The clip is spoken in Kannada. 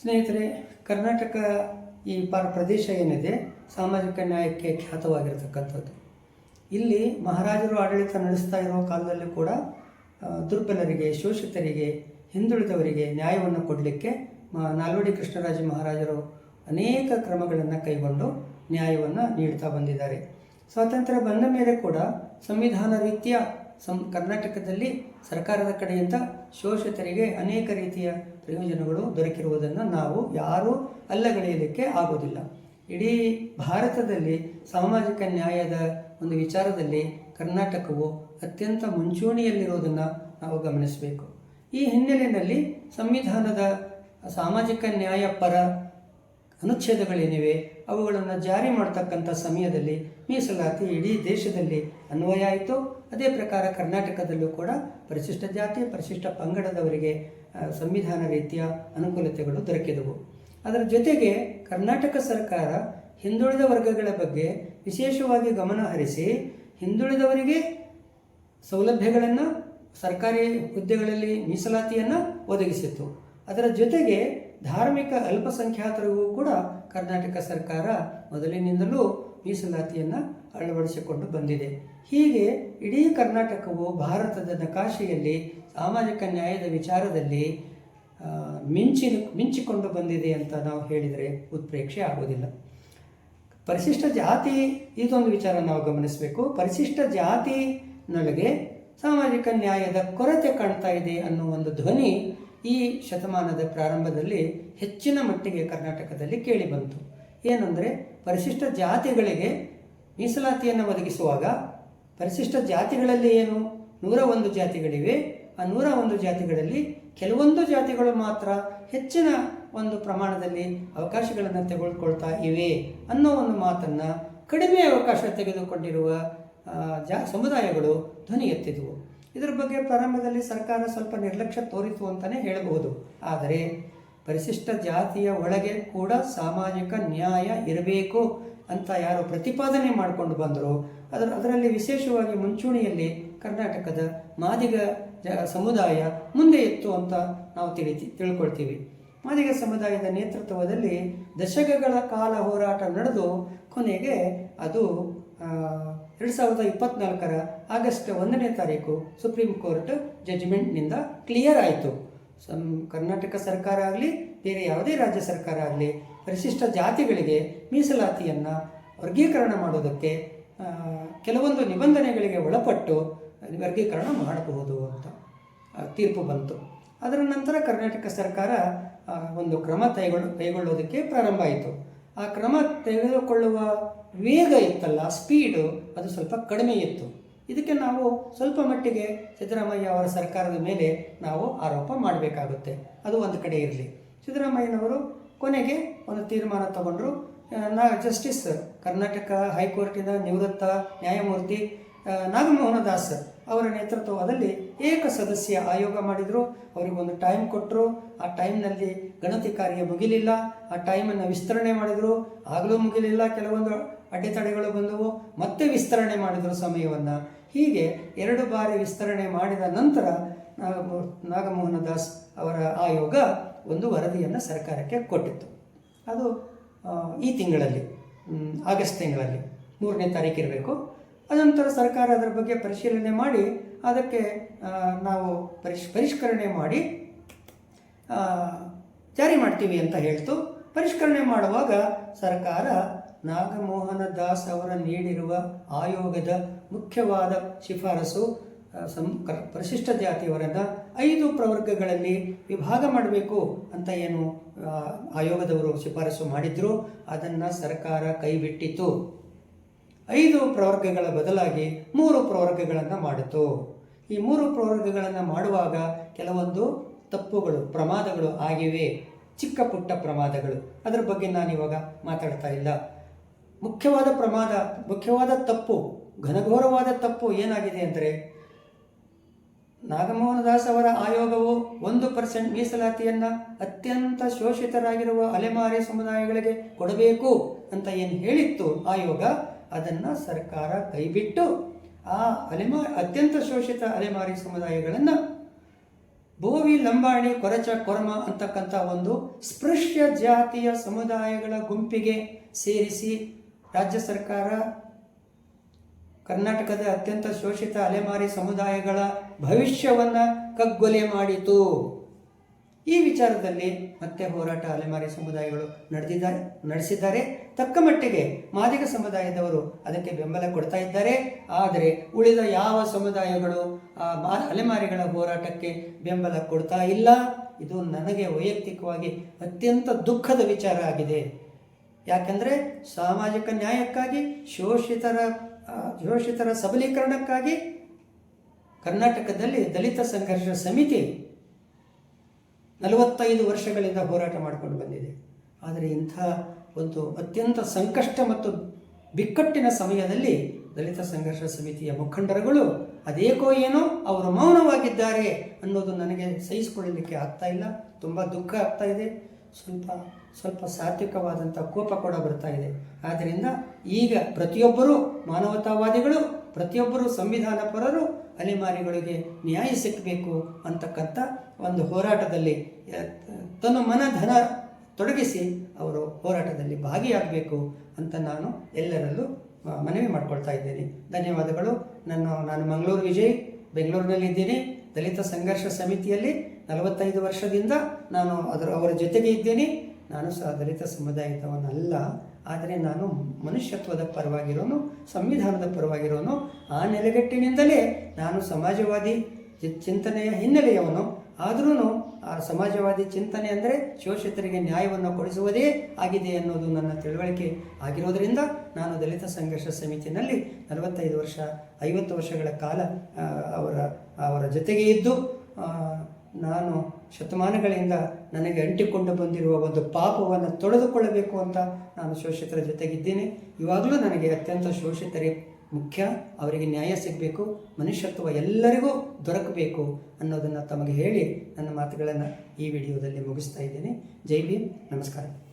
ಸ್ನೇಹಿತರೆ, ಕರ್ನಾಟಕ ಈ ಪರ ಪ್ರದೇಶ ಏನಿದೆ, ಸಾಮಾಜಿಕ ನ್ಯಾಯಕ್ಕೆ ಖ್ಯಾತವಾಗಿರತಕ್ಕಂಥದ್ದು. ಇಲ್ಲಿ ಮಹಾರಾಜರು ಆಡಳಿತ ನಡೆಸ್ತಾ ಇರೋ ಕಾಲದಲ್ಲಿ ಕೂಡ ದುರ್ಬಲರಿಗೆ, ಶೋಷಿತರಿಗೆ, ಹಿಂದುಳಿದವರಿಗೆ ನ್ಯಾಯವನ್ನು ಕೊಡಲಿಕ್ಕೆ ನಾಲ್ವಡಿ ಕೃಷ್ಣರಾಜ ಮಹಾರಾಜರು ಅನೇಕ ಕ್ರಮಗಳನ್ನು ಕೈಗೊಂಡು ನ್ಯಾಯವನ್ನು ನೀಡ್ತಾ ಬಂದಿದ್ದಾರೆ. ಸ್ವಾತಂತ್ರ್ಯ ಬಂದ ಮೇಲೆ ಕೂಡ ಸಂವಿಧಾನ ರೀತಿಯ ಸಂ, ಕರ್ನಾಟಕದಲ್ಲಿ ಸರ್ಕಾರದ ಕಡೆಯಿಂದ ಶೋಷಿತರಿಗೆ ಅನೇಕ ರೀತಿಯ ಪ್ರಯೋಜನಗಳು ದೊರಕಿರುವುದನ್ನು ನಾವು ಯಾರೂ ಅಲ್ಲಗಳೆಯಲಿಕ್ಕೆ ಆಗೋದಿಲ್ಲ ಇಡೀ ಭಾರತದಲ್ಲಿ ಸಾಮಾಜಿಕ ನ್ಯಾಯದ ಒಂದು ವಿಚಾರದಲ್ಲಿ ಕರ್ನಾಟಕವು ಅತ್ಯಂತ ಮುಂಚೂಣಿಯಲ್ಲಿರುವುದನ್ನು ನಾವು ಗಮನಿಸಬೇಕು. ಈ ಹಿನ್ನೆಲೆಯಲ್ಲಿ ಸಂವಿಧಾನದ ಸಾಮಾಜಿಕ ನ್ಯಾಯ ಪರ ಅನುಚ್ಛೇದಗಳೇನಿವೆ? ಅವುಗಳನ್ನು ಜಾರಿ ಮಾಡತಕ್ಕಂಥ ಸಮಯದಲ್ಲಿ ಮೀಸಲಾತಿ ಇಡೀ ದೇಶದಲ್ಲಿ ಅನ್ವಯ ಆಯಿತು. ಅದೇ ಪ್ರಕಾರ ಕರ್ನಾಟಕದಲ್ಲೂ ಕೂಡ ಪರಿಶಿಷ್ಟ ಜಾತಿ, ಪರಿಶಿಷ್ಟ ಪಂಗಡದವರಿಗೆ ಸಂವಿಧಾನ ರೀತಿಯ ಅನುಕೂಲತೆಗಳು ದೊರಕಿದವು. ಅದರ ಜೊತೆಗೆ ಕರ್ನಾಟಕ ಸರ್ಕಾರ ಹಿಂದುಳಿದ ವರ್ಗಗಳ ಬಗ್ಗೆ ವಿಶೇಷವಾಗಿ ಗಮನ ಹರಿಸಿ ಹಿಂದುಳಿದವರಿಗೆ ಸೌಲಭ್ಯಗಳನ್ನು ಸರ್ಕಾರಿ ಹುದ್ದೆಗಳಲ್ಲಿ ಮೀಸಲಾತಿಯನ್ನು ಒದಗಿಸಿತ್ತು. ಅದರ ಜೊತೆಗೆ ಧಾರ್ಮಿಕ ಅಲ್ಪಸಂಖ್ಯಾತರಿಗೂ ಕೂಡ ಕರ್ನಾಟಕ ಸರ್ಕಾರ ಮೊದಲಿನಿಂದಲೂ ಮೀಸಲಾತಿಯನ್ನು ಅಳವಡಿಸಿಕೊಂಡು ಬಂದಿದೆ. ಹೀಗೆ ಇಡೀ ಕರ್ನಾಟಕವು ಭಾರತದ ನಕಾಶೆಯಲ್ಲಿ, ಸಾಮಾಜಿಕ ನ್ಯಾಯದ ವಿಚಾರದಲ್ಲಿ ಮಿಂಚಿ ಮಿಂಚಿಕೊಂಡು ಬಂದಿದೆ ಅಂತ ನಾವು ಹೇಳಿದರೆ ಉತ್ಪ್ರೇಕ್ಷೆ ಆಗೋದಿಲ್ಲ. ಪರಿಶಿಷ್ಟ ಜಾತಿ, ಇದೊಂದು ವಿಚಾರ ನಾವು ಗಮನಿಸಬೇಕು. ಪರಿಶಿಷ್ಟ ಜಾತಿನೊಳಗೆ ಸಾಮಾಜಿಕ ನ್ಯಾಯದ ಕೊರತೆ ಕಾಣ್ತಾ ಇದೆ ಅನ್ನೋ ಒಂದು ಧ್ವನಿ ಈ ಶತಮಾನದ ಪ್ರಾರಂಭದಲ್ಲಿ ಹೆಚ್ಚಿನ ಮಟ್ಟಿಗೆ ಕರ್ನಾಟಕದಲ್ಲಿ ಕೇಳಿಬಂತು ಏನಂದರೆ, ಪರಿಶಿಷ್ಟ ಜಾತಿಗಳಿಗೆ ಮೀಸಲಾತಿಯನ್ನು ಒದಗಿಸುವಾಗ ಪರಿಶಿಷ್ಟ ಜಾತಿಗಳಲ್ಲಿ ಏನು? ನೂರ ಒಂದು ಜಾತಿಗಳಿವೆ. ಆ ನೂರ ಒಂದು ಜಾತಿಗಳಲ್ಲಿ ಕೆಲವೊಂದು ಜಾತಿಗಳು ಮಾತ್ರ ಹೆಚ್ಚಿನ ಒಂದು ಪ್ರಮಾಣದಲ್ಲಿ ಅವಕಾಶಗಳನ್ನು ತೆಗೆದುಕೊಳ್ತಾ ಇವೆ ಅನ್ನೋ ಒಂದು ಮಾತನ್ನು ಕಡಿಮೆ ಅವಕಾಶ ತೆಗೆದುಕೊಂಡಿರುವ ಜಾ, ಸಮುದಾಯಗಳು ಧ್ವನಿ ಎತ್ತಿದವು. ಇದರ ಬಗ್ಗೆ ಪ್ರಾರಂಭದಲ್ಲಿ ಸರ್ಕಾರ ಸ್ವಲ್ಪ ನಿರ್ಲಕ್ಷ್ಯ ತೋರಿತು ಅಂತಲೇ ಹೇಳಬಹುದು. ಆದರೆ ಪರಿಶಿಷ್ಟ ಜಾತಿಯ ಒಳಗೆ ಕೂಡ ಸಾಮಾಜಿಕ ನ್ಯಾಯ ಇರಬೇಕು ಅಂತ ಯಾರು ಪ್ರತಿಪಾದನೆ ಮಾಡಿಕೊಂಡು ಬಂದರು. ಅದರ ಅದರಲ್ಲಿ ವಿಶೇಷವಾಗಿ ಮುಂಚೂಣಿಯಲ್ಲಿ ಕರ್ನಾಟಕದ ಮಾದಿಗ ಜ ಸಮುದಾಯ ಮುಂದೆ ಇತ್ತು ಅಂತ ನಾವು ತಿಳಿ ತಿಳ್ಕೊಳ್ತೀವಿ. ಮಾದಿಗ ಸಮುದಾಯದ ನೇತೃತ್ವದಲ್ಲಿ ದಶಕಗಳ ಕಾಲ ಹೋರಾಟ ನಡೆದು ಕೊನೆಗೆ ಅದು ಎರಡು ಸಾವಿರದ ಇಪ್ಪತ್ನಾಲ್ಕರ ಆಗಸ್ಟ್ ಒಂದನೇ ತಾರೀಕು ಸುಪ್ರೀಂ ಕೋರ್ಟ್ ಜಡ್ಜ್ಮೆಂಟ್ನಿಂದ ಕ್ಲಿಯರ್ ಆಯಿತು. ಕರ್ನಾಟಕ ಸರ್ಕಾರ ಆಗಲಿ, ಬೇರೆ ಯಾವುದೇ ರಾಜ್ಯ ಸರ್ಕಾರ ಆಗಲಿ, ಪರಿಶಿಷ್ಟ ಜಾತಿಗಳಿಗೆ ಮೀಸಲಾತಿಯನ್ನು ವರ್ಗೀಕರಣ ಮಾಡೋದಕ್ಕೆ ಕೆಲವೊಂದು ನಿಬಂಧನೆಗಳಿಗೆ ಒಳಪಟ್ಟು ವರ್ಗೀಕರಣ ಮಾಡಬಹುದು ಅಂತ ತೀರ್ಪು ಬಂತು. ಅದರ ನಂತರ ಕರ್ನಾಟಕ ಸರ್ಕಾರ ಒಂದು ಕ್ರಮ ಕೈಗೊಳ್ಳು ಕೈಗೊಳ್ಳೋದಕ್ಕೆ ಪ್ರಾರಂಭ ಆಯಿತು. ಆ ಕ್ರಮ ತೆಗೆದುಕೊಳ್ಳುವ ವೇಗ ಇತ್ತಲ್ಲ ಸ್ಪೀಡು ಅದು ಸ್ವಲ್ಪ ಕಡಿಮೆ ಇತ್ತು. ಇದಕ್ಕೆ ನಾವು ಸ್ವಲ್ಪ ಮಟ್ಟಿಗೆ ಸಿದ್ದರಾಮಯ್ಯ ಅವರ ಸರ್ಕಾರದ ಮೇಲೆ ನಾವು ಆರೋಪ ಮಾಡಬೇಕಾಗುತ್ತೆ. ಅದು ಒಂದು ಕಡೆ ಇರಲಿ. ಸಿದ್ದರಾಮಯ್ಯನವರು ಕೊನೆಗೆ ಒಂದು ತೀರ್ಮಾನ ತಗೊಂಡ್ರು ನಾ ಜಸ್ಟಿಸ್ ಕರ್ನಾಟಕ ಹೈಕೋರ್ಟಿನ ನಿವೃತ್ತ ನ್ಯಾಯಮೂರ್ತಿ ನಾಗಮೋಹನ ದಾಸ್ ಅವರ ನೇತೃತ್ವದಲ್ಲಿ ಏಕ ಸದಸ್ಯ ಆಯೋಗ ಮಾಡಿದರು. ಅವರಿಗೊಂದು ಟೈಮ್ ಕೊಟ್ಟರು ಆ ಟೈಮ್ನಲ್ಲಿ ಗಣತಿ ಕಾರ್ಯ ಮುಗಿಲಿಲ್ಲ. ಆ ಟೈಮನ್ನು ವಿಸ್ತರಣೆ ಮಾಡಿದರು. ಆಗಲೂ ಮುಗಿಲಿಲ್ಲ ಕೆಲವೊಂದು ಅಡೆತಡೆಗಳು ಬಂದವು, ಮತ್ತೆ ವಿಸ್ತರಣೆ ಮಾಡಿದರು ಸಮಯವನ್ನು. ಹೀಗೆ ಎರಡು ಬಾರಿ ವಿಸ್ತರಣೆ ಮಾಡಿದ ನಂತರ ನಾಗಮೋ ನಾಗಮೋಹನ ದಾಸ್ ಅವರ ಆಯೋಗ ಒಂದು ವರದಿಯನ್ನು ಸರ್ಕಾರಕ್ಕೆ ಕೊಟ್ಟಿತ್ತು. ಅದು ಈ ತಿಂಗಳಲ್ಲಿ ಆಗಸ್ಟ್ ತಿಂಗಳಲ್ಲಿ ಮೂರನೇ ತಾರೀಕು ಇರಬೇಕು. ಅನಂತರ ಸರ್ಕಾರ ಅದರ ಬಗ್ಗೆ ಪರಿಶೀಲನೆ ಮಾಡಿ, ಅದಕ್ಕೆ ನಾವು ಪರಿಶ್, ಪರಿಷ್ಕರಣೆ ಮಾಡಿ ಜಾರಿ ಮಾಡ್ತೀವಿ ಅಂತ ಹೇಳ್ತು. ಪರಿಷ್ಕರಣೆ ಮಾಡುವಾಗ ಸರ್ಕಾರ ನಾಗಮೋಹನ ದಾಸ್ ಅವರ ನೀಡಿರುವ ಆಯೋಗದ ಮುಖ್ಯವಾದ ಶಿಫಾರಸು ಸಂ ಪರಿಶಿಷ್ಟ ಜಾತಿಯವರನ್ನು ಐದು ಪ್ರವರ್ಗಗಳಲ್ಲಿ ವಿಭಾಗ ಮಾಡಬೇಕು ಅಂತ ಏನು ಆಯೋಗದವರು ಶಿಫಾರಸು ಮಾಡಿದ್ರು. ಅದನ್ನು ಸರ್ಕಾರ ಕೈಬಿಟ್ಟಿತು ಐದು ಪ್ರವರ್ಗಗಳ ಬದಲಾಗಿ ಮೂರು ಪ್ರವರ್ಗಗಳನ್ನು ಮಾಡಿತು. ಈ ಮೂರು ಪ್ರವರ್ಗಗಳನ್ನು ಮಾಡುವಾಗ ಕೆಲವೊಂದು ತಪ್ಪುಗಳು, ಪ್ರಮಾದಗಳು ಆಗಿವೆ. ಚಿಕ್ಕ ಪುಟ್ಟ ಪ್ರಮಾದಗಳು. ಅದರ ಬಗ್ಗೆ ನಾನು ಇವಾಗ ಮಾತಾಡ್ತಾ ಇಲ್ಲ. ಮುಖ್ಯವಾದ ಪ್ರಮಾದ, ಮುಖ್ಯವಾದ ತಪ್ಪು, ಘನಘೋರವಾದ ತಪ್ಪು ಏನಾಗಿದೆ ಅಂದರೆ ನಾಗಮೋಹನ ದಾಸ್ ಅವರ ಆಯೋಗವು ಒಂದು ಪರ್ಸೆಂಟ್ ಮೀಸಲಾತಿಯನ್ನು ಅತ್ಯಂತ ಶೋಷಿತರಾಗಿರುವ ಅಲೆಮಾರಿ ಸಮುದಾಯಗಳಿಗೆ ಕೊಡಬೇಕು ಅಂತ ಏನು ಹೇಳಿತ್ತು ಆಯೋಗ, ಅದನ್ನು ಸರ್ಕಾರ ಕೈಬಿಟ್ಟು ಆ ಅಲೆಮಾ, ಅತ್ಯಂತ ಶೋಷಿತ ಅಲೆಮಾರಿ ಸಮುದಾಯಗಳನ್ನು ಭೋವಿ ಲಂಬಾಣಿ ಕೊರಚ ಕೊರಮ ಅಂತಕ್ಕಂಥ ಒಂದು ಸ್ಪೃಶ್ಯ ಜಾತಿಯ ಸಮುದಾಯಗಳ ಗುಂಪಿಗೆ ಸೇರಿಸಿ ರಾಜ್ಯ ಸರ್ಕಾರ ಕರ್ನಾಟಕದ ಅತ್ಯಂತ ಶೋಷಿತ ಅಲೆಮಾರಿ ಸಮುದಾಯಗಳ ಭವಿಷ್ಯವನ್ನು ಕಗ್ಗೊಲೆ ಮಾಡಿತು. ಈ ವಿಚಾರದಲ್ಲಿ ಮತ್ತೆ ಹೋರಾಟ ಅಲೆಮಾರಿ ಸಮುದಾಯಗಳು ನಡೆದಿದ್ದಾರೆ, ನಡೆಸಿದ್ದಾರೆ. ತಕ್ಕ ಮಟ್ಟಿಗೆ ಮಾದಿಗ ಸಮುದಾಯದವರು ಅದಕ್ಕೆ ಬೆಂಬಲ ಕೊಡ್ತಾ ಇದ್ದಾರೆ. ಆದರೆ ಉಳಿದ ಯಾವ ಸಮುದಾಯಗಳು ಆ ಅಲೆಮಾರಿಗಳ ಹೋರಾಟಕ್ಕೆ ಬೆಂಬಲ ಕೊಡ್ತಾ ಇಲ್ಲ? ಇದು ನನಗೆ ವೈಯಕ್ತಿಕವಾಗಿ ಅತ್ಯಂತ ದುಃಖದ ವಿಚಾರ ಆಗಿದೆ. ಯಾಕೆಂದರೆ ಸಾಮಾಜಿಕ ನ್ಯಾಯಕ್ಕಾಗಿ, ಶೋಷಿತರ ಶೋಷಿತರ ಸಬಲೀಕರಣಕ್ಕಾಗಿ ಕರ್ನಾಟಕದಲ್ಲಿ ದಲಿತ ಸಂಘರ್ಷ ಸಮಿತಿ ನಲವತ್ತೈದು ವರ್ಷಗಳಿಂದ ಹೋರಾಟ ಮಾಡಿಕೊಂಡು ಬಂದಿದೆ. ಆದರೆ ಇಂಥ ಒಂದು ಅತ್ಯಂತ ಸಂಕಷ್ಟ ಮತ್ತು ಬಿಕ್ಕಟ್ಟಿನ ಸಮಯದಲ್ಲಿ ದಲಿತ ಸಂಘರ್ಷ ಸಮಿತಿಯ ಮುಖಂಡರುಗಳು ಅದೇಕೋ ಏನೋ ಅವರು ಮೌನವಾಗಿದ್ದಾರೆ ಅನ್ನೋದು ನನಗೆ ಸಹಿಸಿಕೊಳ್ಳಲಿಕ್ಕೆ ಆಗ್ತಾ ಇಲ್ಲ. ತುಂಬ ದುಃಖ ಆಗ್ತಾ ಇದೆ. ಸ್ವಲ್ಪ ಸ್ವಲ್ಪ ಸಾತ್ವಿಕವಾದಂಥ ಕೋಪ ಕೂಡ ಬರ್ತಾ ಇದೆ. ಆದ್ದರಿಂದ ಈಗ ಪ್ರತಿಯೊಬ್ಬರೂ ಮಾನವತಾವಾದಿಗಳು, ಪ್ರತಿಯೊಬ್ಬರು ಸಂವಿಧಾನ ಪರರು ಅಲೆಮಾರಿಗಳಿಗೆ ನ್ಯಾಯ ಸಿಕ್ಕಬೇಕು ಅಂತಕ್ಕಂಥ ಒಂದು ಹೋರಾಟದಲ್ಲಿ ತನ್ನ ಮನ ಧನ ತೊಡಗಿಸಿ ಅವರು ಹೋರಾಟದಲ್ಲಿ ಭಾಗಿಯಾಗಬೇಕು ಅಂತ ನಾನು ಎಲ್ಲರಲ್ಲೂ ಮನವಿ ಮಾಡ್ಕೊಳ್ತಾ ಇದ್ದೇನೆ. ಧನ್ಯವಾದಗಳು. ನನ್ನ, ನಾನು ಮಂಗಳೂರು ವಿಜಯ್, ಬೆಂಗಳೂರಿನಲ್ಲಿದ್ದೀನಿ. ದಲಿತ ಸಂಘರ್ಷ ಸಮಿತಿಯಲ್ಲಿ ನಲವತ್ತೈದು ವರ್ಷದಿಂದ ನಾನು ಅದರ ಅವರ ಜೊತೆಗೆ ಇದ್ದೇನೆ. ನಾನು ಸಹ ದಲಿತ ಸಮುದಾಯದವನಲ್ಲ. ಆದರೆ ನಾನು ಮನುಷ್ಯತ್ವದ ಪರವಾಗಿರೋನು, ಸಂವಿಧಾನದ ಪರವಾಗಿರೋನು. ಆ ನೆಲೆಗಟ್ಟಿನಿಂದಲೇ ನಾನು ಸಮಾಜವಾದಿ ಚಿಂತನೆಯ ಹಿನ್ನೆಲೆಯವನು. ಆದ್ರೂ ಆ ಸಮಾಜವಾದಿ ಚಿಂತನೆ ಅಂದರೆ ಶೋಷಿತರಿಗೆ ನ್ಯಾಯವನ್ನು ಕೊಡಿಸುವುದೇ ಆಗಿದೆ ಅನ್ನೋದು ನನ್ನ ತಿಳುವಳಿಕೆ ಆಗಿರೋದರಿಂದ ನಾನು ದಲಿತ ಸಂಘರ್ಷ ಸಮಿತಿನಲ್ಲಿ ನಲವತ್ತೈದು ವರ್ಷ, ಐವತ್ತು ವರ್ಷಗಳ ಕಾಲ ಅವರ ಅವರ ಜೊತೆಗೆ ಇದ್ದು ನಾನು ಶತಮಾನಗಳಿಂದ ನನಗೆ ಅಂಟಿಕೊಂಡು ಬಂದಿರುವ ಒಂದು ಪಾಪವನ್ನು ತೊಳೆದುಕೊಳ್ಳಬೇಕು ಅಂತ ನಾನು ಶೋಷಿತರ ಜೊತೆಗಿದ್ದೇನೆ. ಇವಾಗಲೂ ನನಗೆ ಅತ್ಯಂತ ಶೋಷಿತರೇ ಮುಖ್ಯ, ಅವರಿಗೆ ನ್ಯಾಯ ಸಿಗಬೇಕು, ಮನುಷ್ಯತ್ವ ಎಲ್ಲರಿಗೂ ದೊರಕಬೇಕು ಅನ್ನೋದನ್ನು ತಮಗೆ ಹೇಳಿ ನನ್ನ ಮಾತುಗಳನ್ನು ಈ ವಿಡಿಯೋದಲ್ಲಿ ಮುಗಿಸ್ತಾ ಇದ್ದೇನೆ. ಜೈ ಭೀಮ್, ನಮಸ್ಕಾರ.